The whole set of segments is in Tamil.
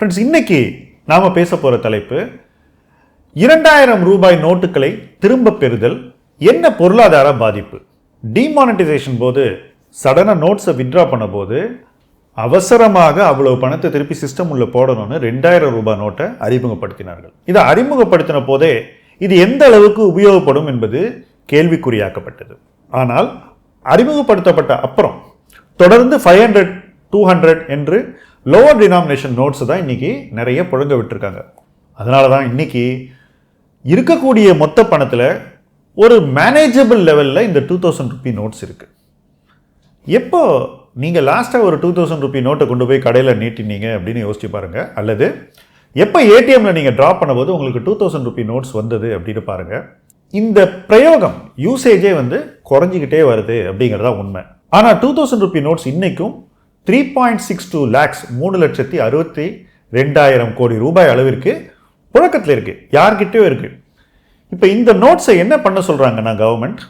ஃப்ரெண்ட்ஸ் இன்னைக்கு நாம் பேச போகிற தலைப்பு இரண்டாயிரம் ரூபாய் நோட்டுகளை திரும்ப பெறுதல் என்ன பொருளாதார பாதிப்பு? டிமானிட்டைசேஷன் போது சடனாக நோட்ஸை வித்ட்ரா பண்ண போது அவசரமாக அவ்வளவு பணத்தை திருப்பி சிஸ்டம் உள்ள போடணும்னு ரெண்டாயிரம் ரூபாய் நோட்டை அறிமுகப்படுத்தினார்கள். இதை அறிமுகப்படுத்தின போதே இது எந்த அளவுக்கு உபயோகப்படும் என்பது கேள்விக்குறியாக்கப்பட்டது. ஆனால் அறிமுகப்படுத்தப்பட்ட அப்புறம் தொடர்ந்து ஃபைவ் ஹண்ட்ரட் டூ ஹண்ட்ரட் என்று லோவர் டினாமினேஷன் நோட்ஸ் தான் இன்றைக்கி நிறைய புழங்க விட்டுருக்காங்க. அதனால தான் இன்றைக்கி இருக்கக்கூடிய மொத்த பணத்தில் ஒரு மேனேஜபிள் லெவலில் இந்த டூ தௌசண்ட் ருபி நோட்ஸ் இருக்குது எப்போ நீங்கள் லாஸ்ட்டாக ஒரு டூ தௌசண்ட் ருபி நோட்டை கொண்டு போய் கடையில் நீட்டினீங்க அப்படின்னு யோசிச்சு பாருங்கள் அல்லது எப்போ ஏடிஎம்மில் நீங்கள் ட்ராப் பண்ணும்போது உங்களுக்கு டூ தௌசண்ட் ருபி நோட்ஸ் வந்தது அப்படின்னு பாருங்கள் இந்த பிரயோகம் யூசேஜே வந்து குறைஞ்சிக்கிட்டே வருது அப்படிங்கிறதா உண்மை. ஆனால் டூ தௌசண்ட் ருபி நோட்ஸ் இன்றைக்கும் three point six two lakhs மூணு லட்சத்தி அறுபத்தி ரெண்டாயிரம் கோடி ரூபாய் அளவிற்கு புழக்கத்தில் இருக்குது யார்கிட்டயோ இருக்குது இப்போ இந்த நோட்ஸை என்ன பண்ண சொல்கிறாங்கன்னா கவர்மெண்ட்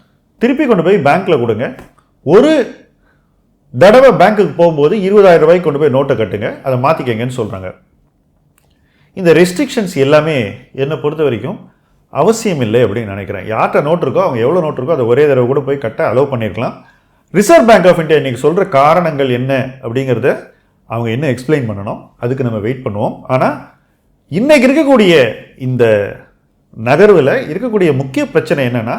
திருப்பி கொண்டு போய் பேங்க்கில் கொடுங்க. ஒரு தடவை பேங்க்குக்கு போகும்போது இருபதாயிரம் ரூபாய்க்கு கொண்டு போய் நோட்டை கட்டுங்க. அதை மாற்றிக்கங்கன்னு சொல்கிறாங்க இந்த ரெஸ்ட்ரிக்ஷன்ஸ் எல்லாமே என்னை பொறுத்த வரைக்கும் அவசியம் இல்லை அப்படின்னு நினைக்கிறேன். யார்கிட்ட நோட் இருக்கோ அவங்க எவ்வளோ நோட் இருக்கோ அதை ஒரே தடவை கூட போய் கட்ட அலோவ் பண்ணியிருக்கலாம் ரிசர்வ் பேங்க் ஆஃப் இந்தியா இன்றைக்கி சொல்கிற காரணங்கள் என்ன அப்படிங்கிறத அவங்க என்ன எக்ஸ்பிளைன் பண்ணணும்? அதுக்கு நம்ம வெயிட் பண்ணுவோம். ஆனால் இன்றைக்கி இருக்கக்கூடிய இந்த நகர்வில் இருக்கக்கூடிய முக்கிய பிரச்சனை என்னென்னா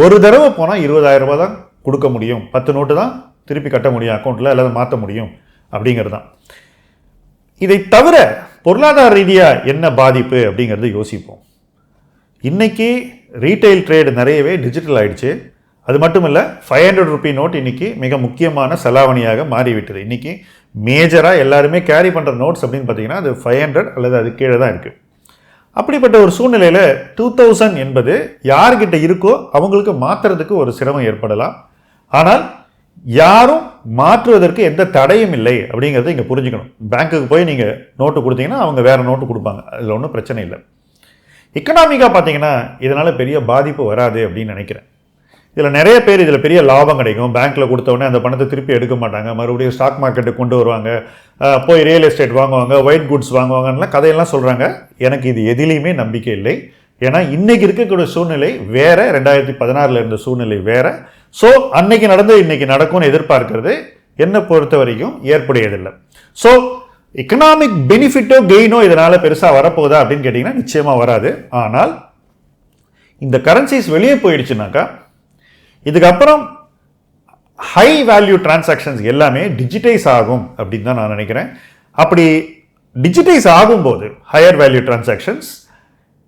ஒரு தடவை போனால் இருபதாயிரம் ரூபா தான் கொடுக்க முடியும். பத்து நோட்டு தான் திருப்பி கட்ட முடியும் அக்கௌண்ட்டில் அல்லது மாற்ற முடியும் அப்படிங்கிறது தான். இதை தவிர பொருளாதார ரீதியாக என்ன பாதிப்பு அப்படிங்கிறது யோசிப்போம். இன்றைக்கி ரீட்டைல் ட்ரேடு நிறையவே டிஜிட்டல் ஆகிடுச்சு அது மட்டும் இல்லை ஃபைவ் ஹண்ட்ரட் ருபி நோட் இன்றைக்கி மிக முக்கியமான செலாவணியாக மாறிவிட்டது. இன்றைக்கி மேஜராக எல்லாருமே கேரி பண்ணுற நோட்ஸ் அப்படின்னு பார்த்தீங்கன்னா அது ஃபைவ் ஹண்ட்ரட் அல்லது அது கீழே தான் இருக்குது அப்படிப்பட்ட ஒரு சூழ்நிலையில் டூ தௌசண்ட் என்பது யார்கிட்ட இருக்கோ அவங்களுக்கு மாற்றுறதுக்கு ஒரு சிரமம் ஏற்படலாம். ஆனால் யாரும் மாற்றுவதற்கு எந்த தடையும் இல்லை அப்படிங்கிறத இங்கே புரிஞ்சுக்கணும். பேங்க்குக்கு போய் நீங்கள் நோட்டு கொடுத்தீங்கன்னா அவங்க வேறு நோட்டு கொடுப்பாங்க. அதில் ஒன்றும் பிரச்சனை இல்லை. எக்கனாமிக்காக பார்த்தீங்கன்னா இதனால் பெரிய பாதிப்பு வராது அப்படின்னு நினைக்கிறேன். இதில் நிறைய பேர் இதில் பெரிய லாபம் கிடைக்கும். பேங்க்கில் கொடுத்தவொடனே அந்த பணத்தை திருப்பி எடுக்க மாட்டாங்க. மறுபடியும் ஸ்டாக் மார்க்கெட்டுக்கு கொண்டு வருவாங்க. போய் ரியல் எஸ்டேட் வாங்குவாங்க ஒயிட் குட்ஸ் வாங்குவாங்கலாம் கதையெல்லாம் சொல்கிறாங்க எனக்கு இது எதிலையுமே நம்பிக்கை இல்லை. ஏன்னா இன்றைக்கி இருக்கக்கூடிய சூழ்நிலை வேறு. ரெண்டாயிரத்தி பதினாறில் இருந்த சூழ்நிலை வேறு. ஸோ அன்னைக்கு நடந்து இன்னைக்கு நடக்கும்னு எதிர்பார்க்கறது என்னை பொறுத்த வரைக்கும் ஏற்புடையதில்லை. ஸோ எக்கனாமிக் பெனிஃபிட்டோ கெயினோ இதனால் பெருசாக வரப்போகுதா அப்படின்னு கேட்டிங்கன்னா நிச்சயமாக வராது. ஆனால் இந்த கரன்சிஸ் வெளியே போயிடுச்சுனாக்கா இதுக்கப்புறம் ஹை வேல்யூ டிரான்சாக்ஷன்ஸ் எல்லாமே டிஜிட்டைஸ் ஆகும் அப்படின்னு தான் நான் நினைக்கிறேன். அப்படி டிஜிட்டைஸ் ஆகும்போது ஹையர் வேல்யூ டிரான்சாக்ஷன்ஸ்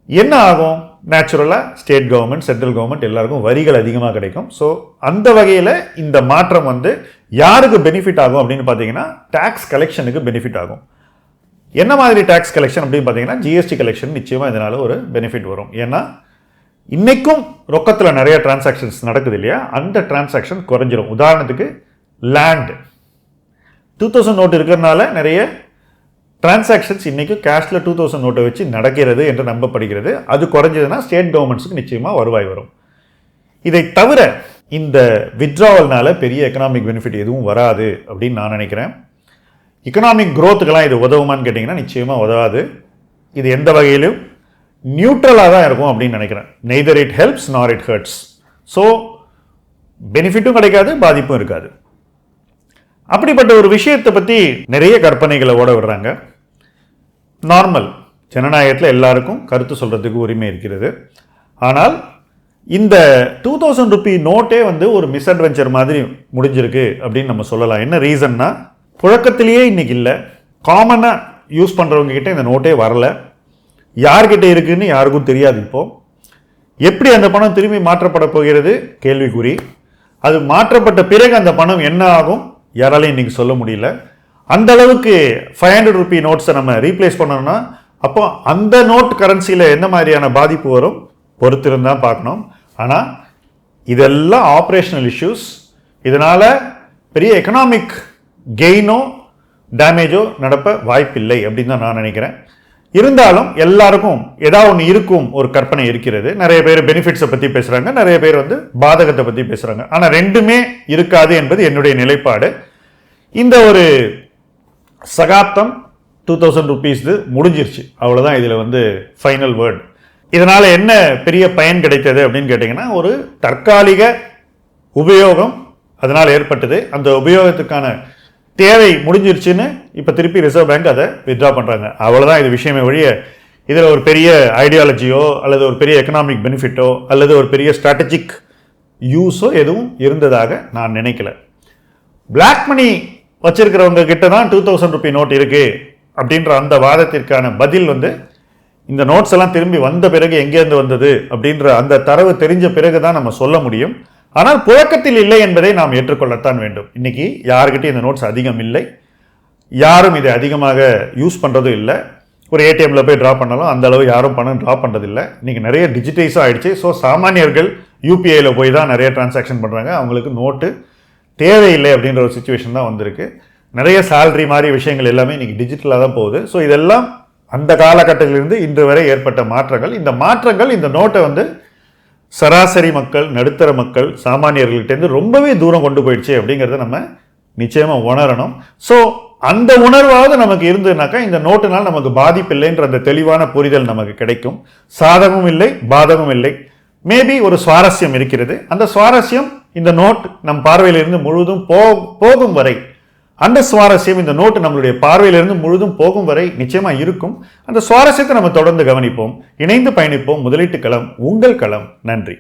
என்ன ஆகும்? நேச்சுரலாக ஸ்டேட் கவர்மெண்ட் சென்ட்ரல் கவர்மெண்ட் எல்லாருக்கும் வரிகள் அதிகமாக கிடைக்கும். ஸோ அந்த வகையில் இந்த மாற்றம் வந்து யாருக்கு பெனிஃபிட் ஆகும் அப்படின்னு பார்த்தீங்கன்னா டேக்ஸ் கலெக்ஷனுக்கு பெனிஃபிட் ஆகும். என்ன மாதிரி டேக்ஸ் கலெக்ஷன் அப்படின்னு பார்த்தீங்கன்னா ஜிஎஸ்டி கலெக்ஷன் நிச்சயமாக இதனால் ஒரு பெனிஃபிட் வரும். ஏன்னா இன்றைக்கும் ரொக்கத்தில் நிறைய டிரான்சாக்ஷன்ஸ் நடக்குது இல்லையா? அந்த டிரான்சாக்ஷன் குறைஞ்சிரும். உதாரணத்துக்கு லேண்டு டூ தௌசண்ட் நோட் இருக்கிறதுனால நிறைய டிரான்சாக்ஷன்ஸ் இன்றைக்கும் கேஷில் டூ தௌசண்ட் நோட்டை வச்சு நடக்கிறது என்று நம்பப்படுகிறது. அது குறைஞ்சதுன்னா ஸ்டேட் கவர்மெண்ட்ஸுக்கு நிச்சயமாக வருவாய் வரும். இதை தவிர இந்த வித்ட்ராவல்னால பெரிய எக்கனாமிக் பெனிஃபிட் எதுவும் வராது அப்படின்னு நான் நினைக்கிறேன். எக்கனாமிக் க்ரோத்துக்கெல்லாம் இது உதவுமான்னு கேட்டிங்கன்னா நிச்சயமாக உதவாது. இது எந்த வகையிலும் நியூட்ரலாக தான் இருக்கும் அப்படின்னு நினைக்கிறேன். Neither it helps nor it hurts so பெனிஃபிட்டும் கிடைக்காது பாதிப்பும் இருக்காது. அப்படிப்பட்ட ஒரு விஷயத்தை பற்றி நிறைய கற்பனைகளை ஓட விடுறாங்க. நார்மல் ஜனநாயகத்தில் எல்லாருக்கும் கருத்து சொல்கிறதுக்கு உரிமை இருக்கிறது. ஆனால் இந்த டூ தௌசண்ட் ருபி நோட்டே வந்து ஒரு மிஸ்அட்வென்ச்சர் மாதிரி முடிஞ்சிருக்கு அப்படின்னு நம்ம சொல்லலாம். என்ன ரீசன்னா புழக்கத்திலேயே இன்னைக்கு இல்லை. காமனாக யூஸ் பண்ணுறவங்க கிட்டே இந்த நோட்டே வரல. யார்கிட்ட இருக்குன்னு யாருக்கும் தெரியாது இப்போ. எப்படி அந்த பணம் திரும்பி மாற்றப்பட போகிறது? கேள்விக்குறி. அது மாற்றப்பட்ட பிறகு அந்த பணம் என்ன ஆகும்? யாராலையும் இன்னைக்கு சொல்ல முடியல. அந்த அளவுக்கு ஃபைவ் ஹண்ட்ரட் ருபி நோட்ஸை நம்ம ரீப்ளேஸ் பண்ணோம்னா அப்போ அந்த நோட் கரன்சியில் என்ன மாதிரியான பாதிப்பு வரும்? பொறுத்திருந்தான் பார்க்கணும். ஆனால் இதெல்லாம் ஆப்ரேஷனல் இஷ்யூஸ் இதனால் பெரிய எக்கனாமிக் கெயினோ டேமேஜோ நடப்ப வாய்ப்பில்லை அப்படின்னு தான் நான் நினைக்கிறேன். இருந்தாலும் எல்லாருக்கும் ஏதாவது ஒன்று இருக்கும் ஒரு கற்பனை இருக்கிறது. நிறைய பேர் பெனிஃபிட்ஸை பற்றி பேசுகிறாங்க நிறைய பேர் வந்து பாதகத்தை பற்றி பேசுகிறாங்க ஆனால் ரெண்டுமே இருக்காது என்பது என்னுடைய நிலைப்பாடு. இந்த ஒரு சகாப்தம் டூ தௌசண்ட் ருபீஸ் முடிஞ்சிருச்சு. அவ்வளோதான் இதில் வந்து ஃபைனல் வேர்ட் இதனால் என்ன பெரிய பயன் கிடைத்தது அப்படின்னு கேட்டிங்கன்னா ஒரு தற்காலிக உபயோகம் அதனால் ஏற்பட்டது. அந்த உபயோகத்துக்கான தேவை முடிஞ்சிருச்சுன்னு இப்போ திருப்பி ரிசர்வ் பேங்க் அதை வித்ட்ரா பண்ணுறாங்க அவ்வளோதான் இது விஷயமே வழிய இதில் ஒரு பெரிய ஐடியாலஜியோ அல்லது ஒரு பெரிய எக்கனாமிக் பெனிஃபிட்டோ அல்லது ஒரு பெரிய ஸ்ட்ராட்டஜிக் யூஸோ எதுவும் இருந்ததாக நான் நினைக்கல. பிளாக் மணி வச்சிருக்கிறவங்க கிட்ட தான் டூ தௌசண்ட் ருபி நோட் இருக்குது அப்படின்ற அந்த வாதத்திற்கான பதில் வந்து இந்த நோட்ஸ் எல்லாம் திரும்பி வந்த பிறகு எங்கேருந்து வந்தது அப்படின்ற அந்த தரவு தெரிஞ்ச பிறகு தான் நம்ம சொல்ல முடியும். ஆனால் புழக்கத்தில் இல்லை என்பதை நாம் ஏற்றுக்கொள்ளத்தான் வேண்டும். இன்னைக்கு யாருக்கிட்டையும் இந்த நோட்ஸ் அதிகம் இல்லை. யாரும் இதை அதிகமாக யூஸ் பண்ணுறதும் இல்லை. ஒரு ஏடிஎம்மில் போய் ட்ரா பண்ணாலும் அந்த அளவு யாரும் பணம் ட்ரா பண்ணுறதில்ல இன்றைக்கி நிறைய டிஜிட்டைஸும் ஆகிடுச்சு ஸோ சாமானியர்கள் யூபிஐயில் போய் தான் நிறைய டிரான்சாக்ஷன் பண்ணுறாங்க அவங்களுக்கு நோட்டு தேவையில்லை அப்படின்ற ஒரு சுச்சுவேஷன் தான் வந்திருக்கு. நிறைய சேல்ரி மாதிரி விஷயங்கள் எல்லாமே இன்றைக்கி டிஜிட்டலாக தான் போகுது. ஸோ இதெல்லாம் அந்த காலகட்டத்திலிருந்து இன்று வரை ஏற்பட்ட மாற்றங்கள். இந்த மாற்றங்கள் இந்த நோட்டை வந்து சராசரி மக்கள் நடுத்தர மக்கள் சாமானியர்கள்ட்டேருந்து ரொம்பவே தூரம் கொண்டு போயிடுச்சு அப்படிங்கிறத நம்ம நிச்சயமாக உணரணும். ஸோ அந்த உணர்வாவது நமக்கு இருந்ததுனாக்கா இந்த நோட்டுனால் நமக்கு பாதிப்பு இல்லைன்ற அந்த தெளிவான புரிதல் நமக்கு கிடைக்கும். சாதகமும் இல்லை பாதகமும் இல்லை. மேபி ஒரு சுவாரஸ்யம் இருக்கிறது. அந்த சுவாரஸ்யம் இந்த நோட் நம் பார்வையிலிருந்து முழுவதும் போ போகும் வரை அந்த சுவாரஸ்யம் இந்த நோட்டு நம்மளுடைய பார்வையிலிருந்து முழுதும் போகும் வரை நிச்சயமா இருக்கும். அந்த சுவாரஸ்யத்தை நம்ம தொடர்ந்து கவனிப்போம். இணைந்து பயணிப்போம். முதலீட்டு களம் உங்கள் களம். நன்றி.